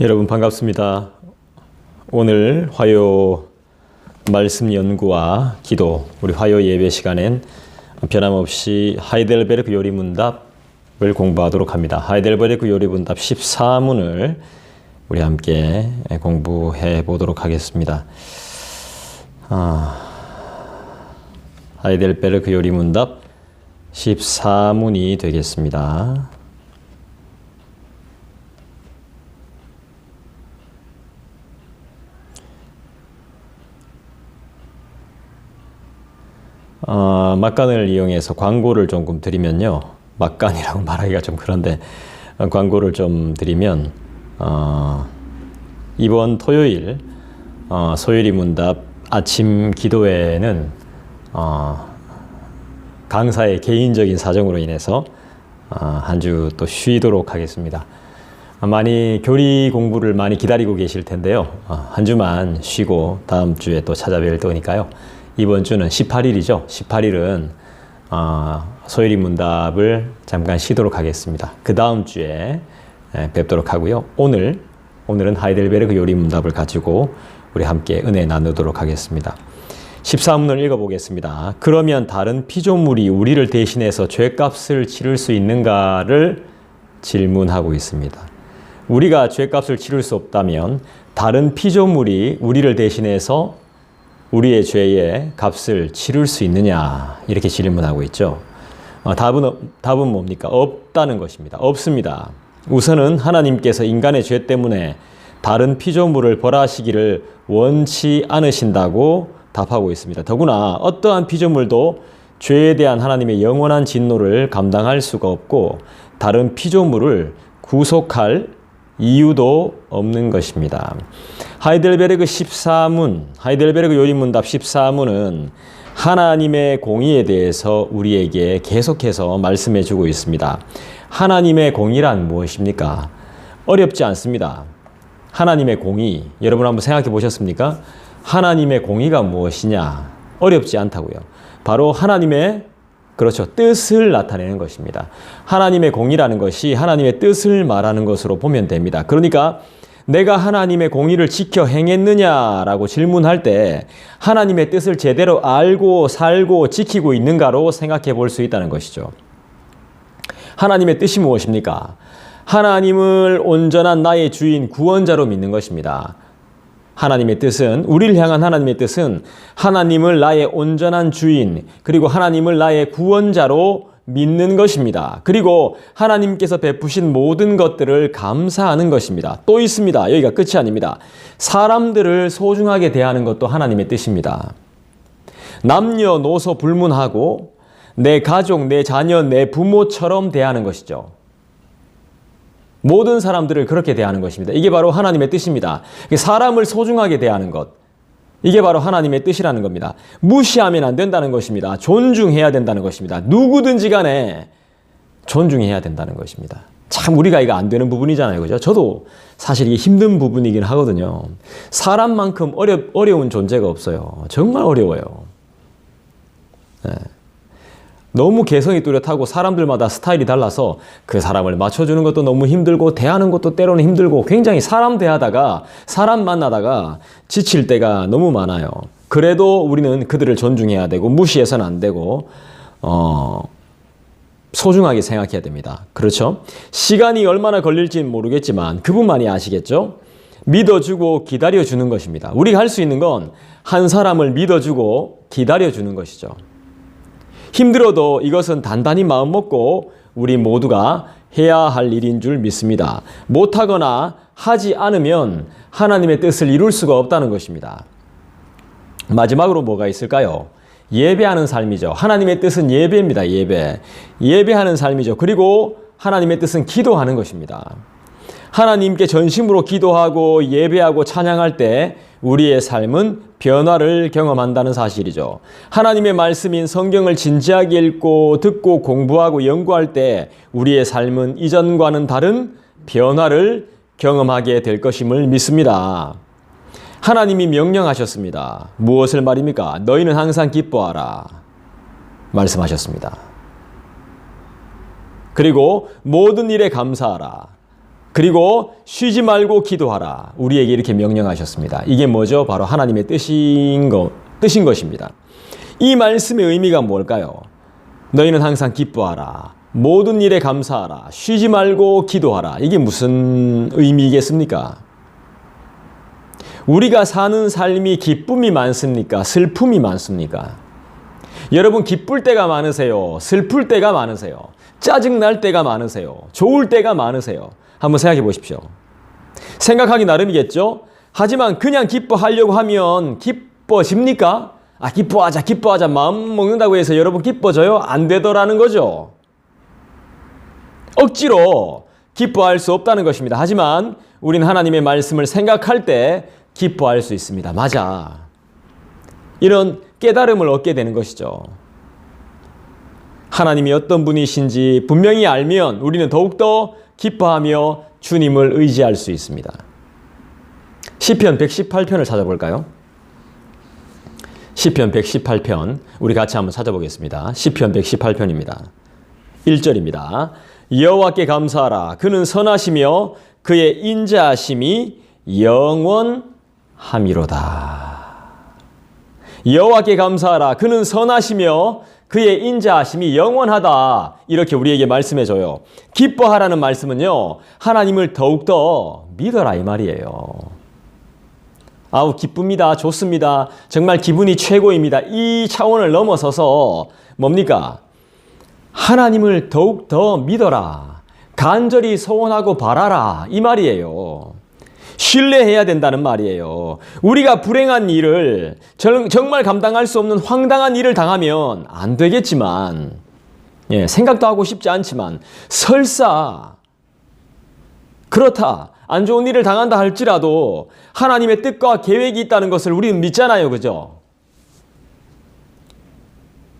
여러분 반갑습니다. 오늘 화요 말씀 연구와 기도 우리 화요 예배 시간엔 변함없이 하이델베르크 요리 문답을 공부하도록 합니다. 하이델베르크 요리 문답 14문을 우리 함께 공부해 보도록 하겠습니다. 아, 하이델베르크 요리 문답 14문이 되겠습니다. 어, 막간을 이용해서 광고를 조금 드리면요. 막간이라고 말하기가 좀 그런데 어, 광고를 좀 드리면 어, 이번 토요일 어, 소율이 문답 아침 기도회는 어, 강사의 개인적인 사정으로 인해서 어, 한주 또 쉬도록 하겠습니다. 많이 교리 공부를 많이 기다리고 계실 텐데요. 어, 한 주만 쉬고 다음 주에 또 찾아뵐 거니까요. 이번 주는 18일이죠. 18일은 어, 소일이 문답을 잠깐 쉬도록 하겠습니다. 그 다음 주에 에, 뵙도록 하고요. 오늘 오늘은 하이델베르크 요리 문답을 가지고 우리 함께 은혜 나누도록 하겠습니다. 14문을 읽어보겠습니다. 그러면 다른 피조물이 우리를 대신해서 죄값을 치를 수 있는가를 질문하고 있습니다. 우리가 죄값을 치를 수 없다면 다른 피조물이 우리를 대신해서 우리의 죄의 값을 치를 수 있느냐 이렇게 질문하고 있죠. 어, 답은 답은 뭡니까? 없다는 것입니다. 없습니다. 우선은 하나님께서 인간의 죄 때문에 다른 피조물을 벌하시기를 원치 않으신다고 답하고 있습니다. 더구나 어떠한 피조물도 죄에 대한 하나님의 영원한 진노를 감당할 수가 없고 다른 피조물을 구속할 이유도 없는 것입니다. 하이델베르그 14문, 하이델베르그 요리문답 14문은 하나님의 공의에 대해서 우리에게 계속해서 말씀해 주고 있습니다. 하나님의 공의란 무엇입니까? 어렵지 않습니다. 하나님의 공의, 여러분 한번 생각해 보셨습니까? 하나님의 공의가 무엇이냐? 어렵지 않다고요. 바로 하나님의 그렇죠. 뜻을 나타내는 것입니다. 하나님의 공의라는 것이 하나님의 뜻을 말하는 것으로 보면 됩니다. 그러니까 내가 하나님의 공의를 지켜 행했느냐라고 질문할 때 하나님의 뜻을 제대로 알고 살고 지키고 있는가로 생각해 볼 수 있다는 것이죠. 하나님의 뜻이 무엇입니까? 하나님을 온전한 나의 주인 구원자로 믿는 것입니다. 하나님의 뜻은 우리를 향한 하나님의 뜻은 하나님을 나의 온전한 주인 그리고 하나님을 나의 구원자로 믿는 것입니다. 그리고 하나님께서 베푸신 모든 것들을 감사하는 것입니다. 또 있습니다. 여기가 끝이 아닙니다. 사람들을 소중하게 대하는 것도 하나님의 뜻입니다. 남녀노소 불문하고 내 가족, 내 자녀, 내 부모처럼 대하는 것이죠. 모든 사람들을 그렇게 대하는 것입니다. 이게 바로 하나님의 뜻입니다. 사람을 소중하게 대하는 것. 이게 바로 하나님의 뜻이라는 겁니다. 무시하면 안 된다는 것입니다. 존중해야 된다는 것입니다. 누구든지 간에 존중해야 된다는 것입니다. 참 우리가 이거 안 되는 부분이잖아요. 그죠? 저도 사실 이게 힘든 부분이긴 하거든요. 사람만큼 어려, 어려운 존재가 없어요. 정말 어려워요. 네. 너무 개성이 뚜렷하고 사람들마다 스타일이 달라서 그 사람을 맞춰주는 것도 너무 힘들고 대하는 것도 때로는 힘들고 굉장히 사람 대하다가 사람 만나다가 지칠 때가 너무 많아요. 그래도 우리는 그들을 존중해야 되고 무시해서는 안 되고 어 소중하게 생각해야 됩니다. 그렇죠? 시간이 얼마나 걸릴지는 모르겠지만 그분만이 아시겠죠? 믿어주고 기다려주는 것입니다. 우리가 할 수 있는 건 한 사람을 믿어주고 기다려주는 것이죠. 힘들어도 이것은 단단히 마음 먹고 우리 모두가 해야 할 일인 줄 믿습니다. 못하거나 하지 않으면 하나님의 뜻을 이룰 수가 없다는 것입니다. 마지막으로 뭐가 있을까요? 예배하는 삶이죠. 하나님의 뜻은 예배입니다. 예배. 예배하는 삶이죠. 그리고 하나님의 뜻은 기도하는 것입니다. 하나님께 전심으로 기도하고 예배하고 찬양할 때 우리의 삶은 변화를 경험한다는 사실이죠. 하나님의 말씀인 성경을 진지하게 읽고 듣고 공부하고 연구할 때 우리의 삶은 이전과는 다른 변화를 경험하게 될 것임을 믿습니다. 하나님이 명령하셨습니다. 무엇을 말입니까? 너희는 항상 기뻐하라. 말씀하셨습니다. 그리고 모든 일에 감사하라. 그리고 쉬지 말고 기도하라. 우리에게 이렇게 명령하셨습니다. 이게 뭐죠? 바로 하나님의 뜻인 거, 뜻인 것입니다. 이 말씀의 의미가 뭘까요? 너희는 항상 기뻐하라. 모든 일에 감사하라. 쉬지 말고 기도하라. 이게 무슨 의미겠습니까? 우리가 사는 삶이 기쁨이 많습니까? 슬픔이 많습니까? 여러분 기쁠 때가 많으세요? 슬플 때가 많으세요? 짜증 날 때가 많으세요? 좋을 때가 많으세요? 한번 생각해 보십시오. 생각하기 나름이겠죠? 하지만 그냥 기뻐하려고 하면 기뻐집니까? 아, 기뻐하자, 기뻐하자. 마음 먹는다고 해서 여러분 기뻐져요? 안 되더라는 거죠. 억지로 기뻐할 수 없다는 것입니다. 하지만 우린 하나님의 말씀을 생각할 때 기뻐할 수 있습니다. 맞아. 이런 깨달음을 얻게 되는 것이죠. 하나님이 어떤 분이신지 분명히 알면 우리는 더욱더 기뻐하며 주님을 의지할 수 있습니다. 시편 118편을 찾아볼까요? 시편 118편 우리 같이 한번 찾아보겠습니다. 시편 118편입니다. 1절입니다. 여호와께 감사하라 그는 선하시며 그의 인자하심이 영원함이로다. 여호와께 감사하라 그는 선하시며 그의 인자하심이 영원하다. 이렇게 우리에게 말씀해 줘요. 기뻐하라는 말씀은요. 하나님을 더욱더 믿어라 이 말이에요. 아우 기쁩니다. 좋습니다. 정말 기분이 최고입니다. 이 차원을 넘어서서 뭡니까? 하나님을 더욱 더 믿어라. 간절히 소원하고 바라라. 이 말이에요. 신뢰해야 된다는 말이에요. 우리가 불행한 일을 정말 감당할 수 없는 황당한 일을 당하면 안 되겠지만, 예, 생각도 하고 싶지 않지만, 설사, 그렇다. 안 좋은 일을 당한다 할지라도 하나님의 뜻과 계획이 있다는 것을 우리는 믿잖아요. 그죠?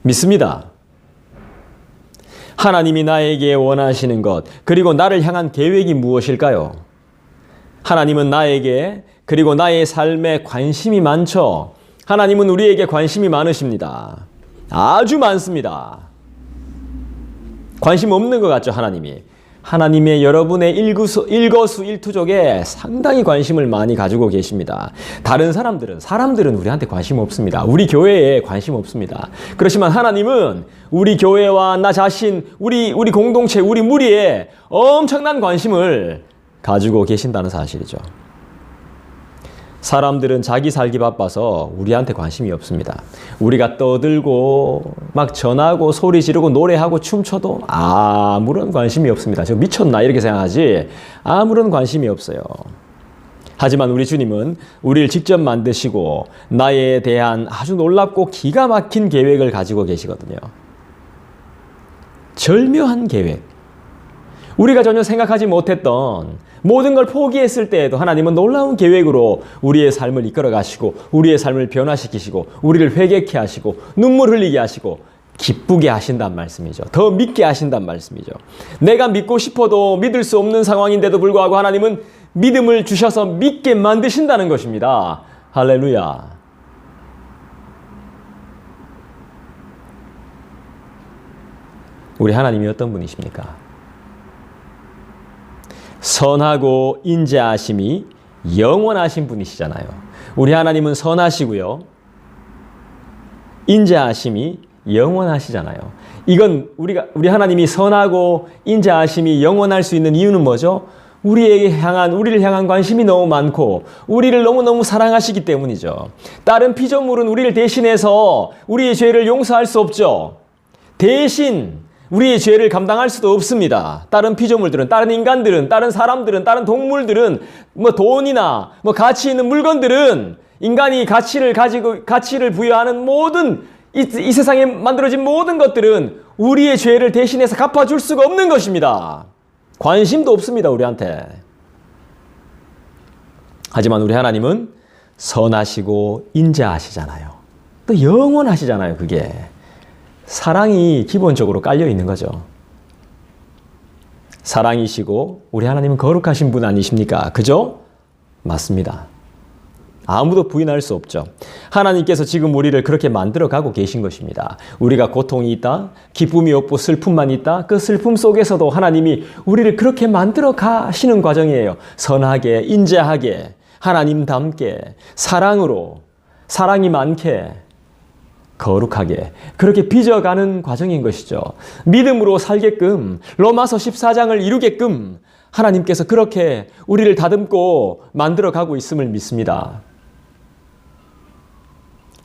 믿습니다. 하나님이 나에게 원하시는 것, 그리고 나를 향한 계획이 무엇일까요? 하나님은 나에게, 그리고 나의 삶에 관심이 많죠. 하나님은 우리에게 관심이 많으십니다. 아주 많습니다. 관심 없는 것 같죠, 하나님이. 하나님의 여러분의 일구수, 일거수 일투족에 상당히 관심을 많이 가지고 계십니다. 다른 사람들은, 사람들은 우리한테 관심 없습니다. 우리 교회에 관심 없습니다. 그렇지만 하나님은 우리 교회와 나 자신, 우리, 우리 공동체, 우리 무리에 엄청난 관심을 가지고 계신다는 사실이죠. 사람들은 자기 살기 바빠서 우리한테 관심이 없습니다. 우리가 떠들고 막 전하고 소리 지르고 노래하고 춤춰도 아무런 관심이 없습니다. 저 미쳤나 이렇게 생각하지 아무런 관심이 없어요. 하지만 우리 주님은 우리를 직접 만드시고 나에 대한 아주 놀랍고 기가 막힌 계획을 가지고 계시거든요. 절묘한 계획. 우리가 전혀 생각하지 못했던 모든 걸 포기했을 때에도 하나님은 놀라운 계획으로 우리의 삶을 이끌어 가시고 우리의 삶을 변화시키시고 우리를 회개케 하시고 눈물 흘리게 하시고 기쁘게 하신단 말씀이죠. 더 믿게 하신단 말씀이죠. 내가 믿고 싶어도 믿을 수 없는 상황인데도 불구하고 하나님은 믿음을 주셔서 믿게 만드신다는 것입니다. 할렐루야. 우리 하나님이 어떤 분이십니까? 선하고 인자하심이 영원하신 분이시잖아요. 우리 하나님은 선하시고요. 인자하심이 영원하시잖아요. 이건 우리가 우리 하나님이 선하고 인자하심이 영원할 수 있는 이유는 뭐죠? 우리에게 향한 우리를 향한 관심이 너무 많고 우리를 너무너무 사랑하시기 때문이죠. 다른 피조물은 우리를 대신해서 우리의 죄를 용서할 수 없죠. 대신 우리의 죄를 감당할 수도 없습니다. 다른 피조물들은, 다른 인간들은, 다른 사람들은, 다른 동물들은, 뭐 돈이나 뭐 가치 있는 물건들은 인간이 가치를 가지고, 가치를 부여하는 모든 이, 이 세상에 만들어진 모든 것들은 우리의 죄를 대신해서 갚아줄 수가 없는 것입니다. 관심도 없습니다, 우리한테. 하지만 우리 하나님은 선하시고 인자하시잖아요. 또 영원하시잖아요, 그게. 사랑이 기본적으로 깔려 있는 거죠. 사랑이시고 우리 하나님은 거룩하신 분 아니십니까? 그죠? 맞습니다. 아무도 부인할 수 없죠. 하나님께서 지금 우리를 그렇게 만들어 가고 계신 것입니다. 우리가 고통이 있다, 기쁨이 없고 슬픔만 있다, 그 슬픔 속에서도 하나님이 우리를 그렇게 만들어 가시는 과정이에요. 선하게, 인자하게, 하나님답게, 사랑으로, 사랑이 많게, 거룩하게 그렇게 빚어가는 과정인 것이죠. 믿음으로 살게끔 로마서 14장을 이루게끔 하나님께서 그렇게 우리를 다듬고 만들어 가고 있음을 믿습니다.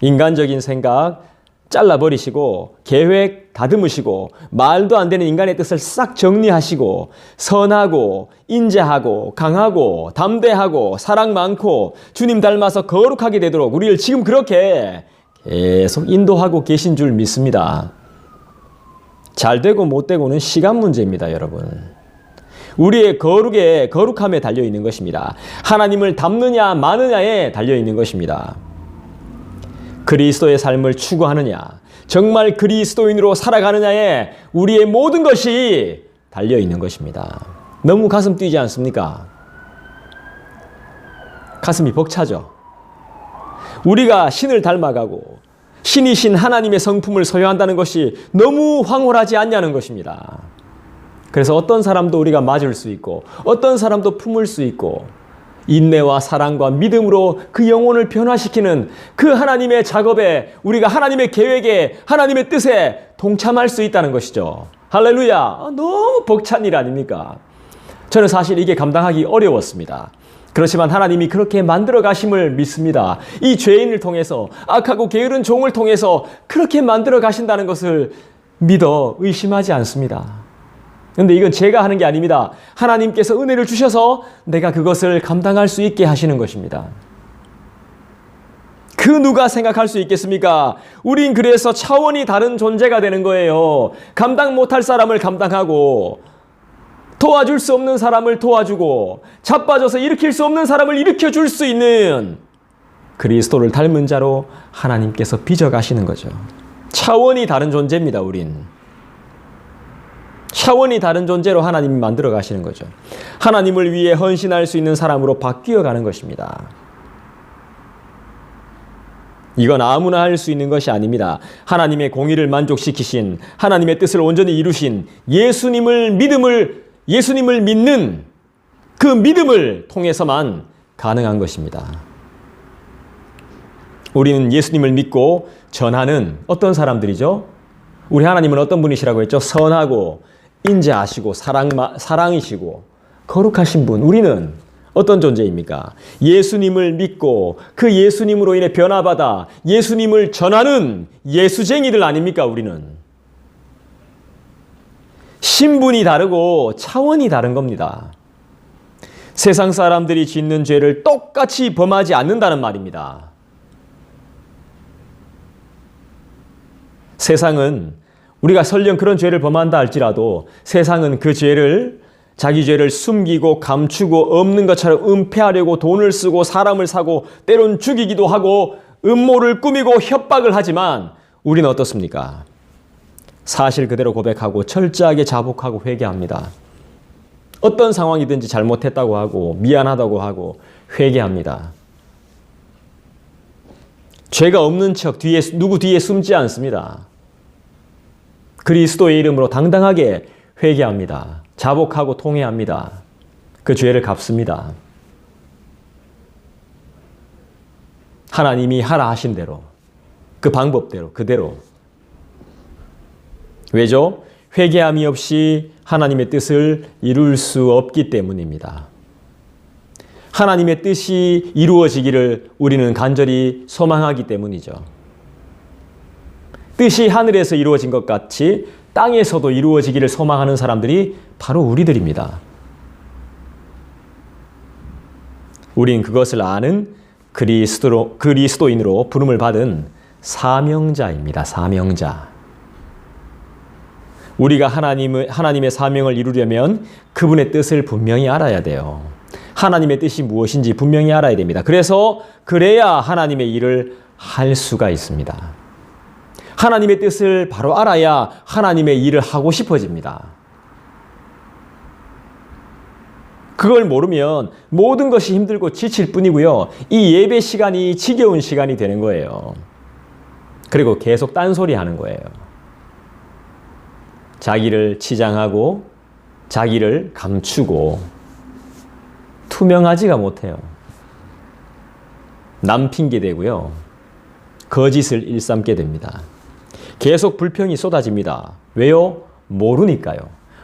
인간적인 생각 잘라버리시고 계획 다듬으시고 말도 안 되는 인간의 뜻을 싹 정리하시고 선하고 인자하고 강하고 담대하고 사랑 많고 주님 닮아서 거룩하게 되도록 우리를 지금 그렇게 계속 인도하고 계신 줄 믿습니다. 잘 되고 못 되고는 시간 문제입니다, 여러분. 우리의 거룩에 거룩함에 달려 있는 것입니다. 하나님을 닮느냐 마느냐에 달려 있는 것입니다. 그리스도의 삶을 추구하느냐, 정말 그리스도인으로 살아가느냐에 우리의 모든 것이 달려 있는 것입니다. 너무 가슴 뛰지 않습니까? 가슴이 벅차죠. 우리가 신을 닮아가고 신이신 하나님의 성품을 소유한다는 것이 너무 황홀하지 않냐는 것입니다. 그래서 어떤 사람도 우리가 맞을 수 있고 어떤 사람도 품을 수 있고 인내와 사랑과 믿음으로 그 영혼을 변화시키는 그 하나님의 작업에 우리가 하나님의 계획에 하나님의 뜻에 동참할 수 있다는 것이죠. 할렐루야. 아, 너무 벅찬 일 아닙니까? 저는 사실 이게 감당하기 어려웠습니다. 그렇지만 하나님이 그렇게 만들어 가심을 믿습니다. 이 죄인을 통해서 악하고 게으른 종을 통해서 그렇게 만들어 가신다는 것을 믿어 의심하지 않습니다. 근데 이건 제가 하는 게 아닙니다. 하나님께서 은혜를 주셔서 내가 그것을 감당할 수 있게 하시는 것입니다. 그 누가 생각할 수 있겠습니까? 우린 그래서 차원이 다른 존재가 되는 거예요. 감당 못할 사람을 감당하고, 도와줄 수 없는 사람을 도와주고, 자빠져서 일으킬 수 없는 사람을 일으켜 줄 수 있는 그리스도를 닮은 자로 하나님께서 빚어가시는 거죠. 차원이 다른 존재입니다, 우린. 차원이 다른 존재로 하나님이 만들어 가시는 거죠. 하나님을 위해 헌신할 수 있는 사람으로 바뀌어 가는 것입니다. 이건 아무나 할 수 있는 것이 아닙니다. 하나님의 공의를 만족시키신 하나님의 뜻을 온전히 이루신 예수님을 믿음을 예수님을 믿는 그 믿음을 통해서만 가능한 것입니다. 우리는 예수님을 믿고 전하는 어떤 사람들이죠? 우리 하나님은 어떤 분이시라고 했죠? 선하고 인자하시고 사랑 사랑이시고 거룩하신 분. 우리는 어떤 존재입니까? 예수님을 믿고 그 예수님으로 인해 변화받아 예수님을 전하는 예수쟁이들 아닙니까? 우리는 신분이 다르고 차원이 다른 겁니다. 세상 사람들이 짓는 죄를 똑같이 범하지 않는다는 말입니다. 세상은 우리가 설령 그런 죄를 범한다 할지라도 세상은 그 죄를 자기 죄를 숨기고 감추고 없는 것처럼 은폐하려고 돈을 쓰고 사람을 사고 때론 죽이기도 하고 음모를 꾸미고 협박을 하지만 우리는 어떻습니까? 사실 그대로 고백하고 철저하게 자복하고 회개합니다. 어떤 상황이든지 잘못했다고 하고 미안하다고 하고 회개합니다. 죄가 없는 척 뒤에 누구 뒤에 숨지 않습니다. 그리스도의 이름으로 당당하게 회개합니다. 자복하고 통회합니다. 그 죄를 갚습니다. 하나님이 하라 하신 대로, 그 방법대로, 그대로. 왜죠? 회개함이 없이 하나님의 뜻을 이룰 수 없기 때문입니다. 하나님의 뜻이 이루어지기를 우리는 간절히 소망하기 때문이죠. 뜻이 하늘에서 이루어진 것 같이 땅에서도 이루어지기를 소망하는 사람들이 바로 우리들입니다. 우린 그것을 아는 그리스도로, 그리스도인으로 부름을 받은 사명자입니다. 사명자. 우리가 하나님의, 하나님의 사명을 이루려면 그분의 뜻을 분명히 알아야 돼요. 하나님의 뜻이 무엇인지 분명히 알아야 됩니다. 그래서 그래야 하나님의 일을 할 수가 있습니다. 하나님의 뜻을 바로 알아야 하나님의 일을 하고 싶어집니다. 그걸 모르면 모든 것이 힘들고 지칠 뿐이고요. 이 예배 시간이 지겨운 시간이 되는 거예요. 그리고 계속 딴소리 하는 거예요. 자기를 치장하고 자기를 감추고 투명하지가 못해요. 남 핑계 대고요. 거짓을 일삼게 됩니다. 계속 불평이 쏟아집니다. 왜요? 모르니까요.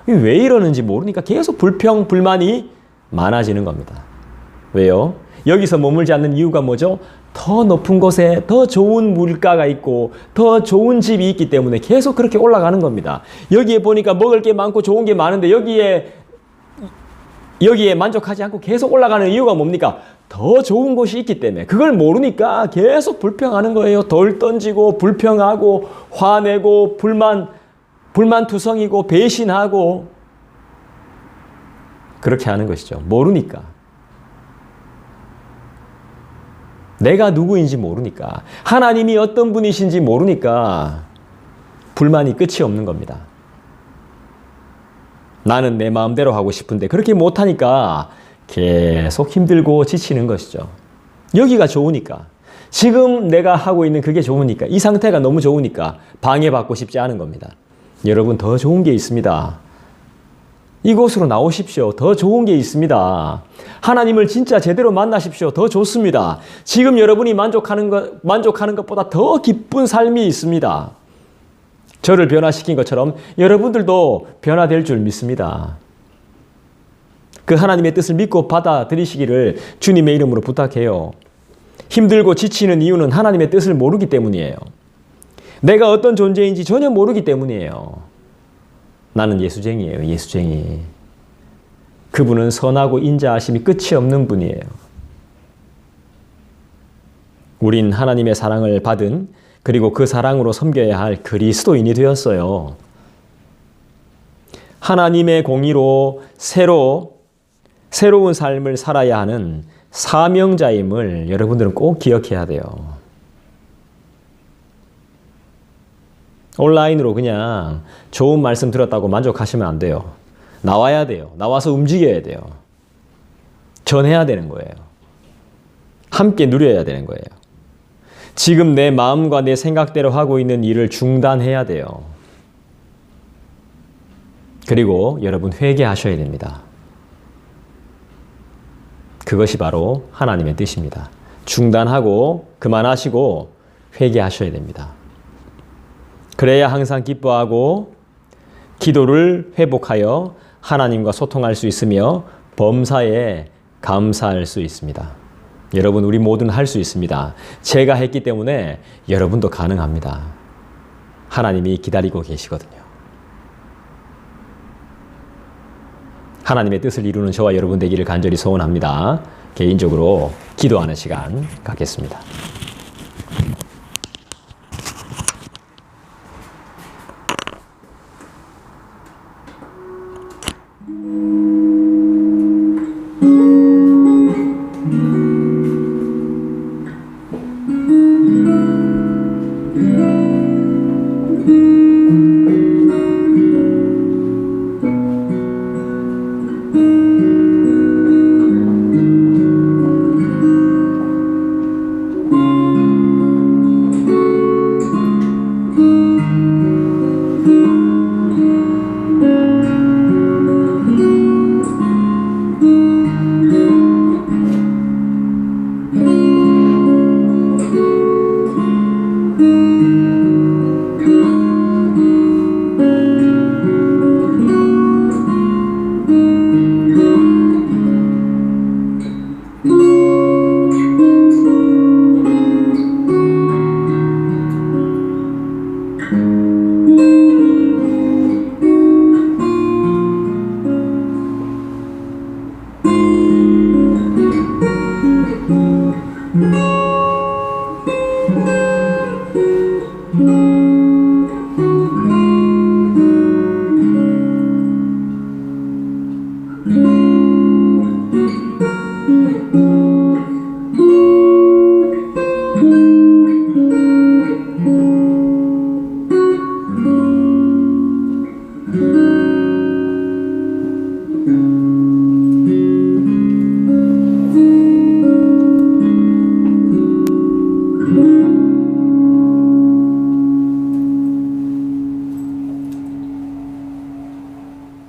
왜 이러는지 모르니까 계속 불평, 불만이 많아지는 겁니다. 왜요? 여기서 머물지 않는 이유가 뭐죠? 더 높은 곳에 더 좋은 물가가 있고 더 좋은 집이 있기 때문에 계속 그렇게 올라가는 겁니다. 여기에 보니까 먹을 게 많고 좋은 게 많은데 여기에 여기에 만족하지 않고 계속 올라가는 이유가 뭡니까? 더 좋은 곳이 있기 때문에 그걸 모르니까 계속 불평하는 거예요. 돌 던지고 불평하고 화내고 불만 불만 투성이고 배신하고 그렇게 하는 것이죠. 모르니까. 내가 누구인지 모르니까. 하나님이 어떤 분이신지 모르니까 불만이 끝이 없는 겁니다. 나는 내 마음대로 하고 싶은데 그렇게 못하니까 계속 힘들고 지치는 것이죠. 여기가 좋으니까. 지금 내가 하고 있는 그게 좋으니까. 이 상태가 너무 좋으니까 방해받고 싶지 않은 겁니다. 여러분, 더 좋은 게 있습니다. 이곳으로 나오십시오. 더 좋은 게 있습니다. 하나님을 진짜 제대로 만나십시오. 더 좋습니다. 지금 여러분이 만족하는 것, 만족하는 것보다 더 기쁜 삶이 있습니다. 저를 변화시킨 것처럼 여러분들도 변화될 줄 믿습니다. 그 하나님의 뜻을 믿고 받아들이시기를 주님의 이름으로 부탁해요. 힘들고 지치는 이유는 하나님의 뜻을 모르기 때문이에요. 내가 어떤 존재인지 전혀 모르기 때문이에요. 나는 예수쟁이에요, 예수쟁이. 그분은 선하고 인자하심이 끝이 없는 분이에요. 우린 하나님의 사랑을 받은 그리고 그 사랑으로 섬겨야 할 그리스도인이 되었어요. 하나님의 공의로 새로 새로운 삶을 살아야 하는 사명자임을 여러분들은 꼭 기억해야 돼요. 온라인으로 그냥 좋은 말씀 들었다고 만족하시면 안 돼요. 나와야 돼요. 나와서 움직여야 돼요. 전해야 되는 거예요. 함께 누려야 되는 거예요. 지금 내 마음과 내 생각대로 하고 있는 일을 중단해야 돼요. 그리고 여러분 회개하셔야 됩니다. 그것이 바로 하나님의 뜻입니다. 중단하고 그만하시고 회개하셔야 됩니다. 그래야 항상 기뻐하고 기도를 회복하여 하나님과 소통할 수 있으며 범사에 감사할 수 있습니다. 여러분, 우리 모두는 할 수 있습니다. 제가 했기 때문에 여러분도 가능합니다. 하나님이 기다리고 계시거든요. 하나님의 뜻을 이루는 저와 여러분 되기를 간절히 소원합니다. 개인적으로 기도하는 시간 갖겠습니다.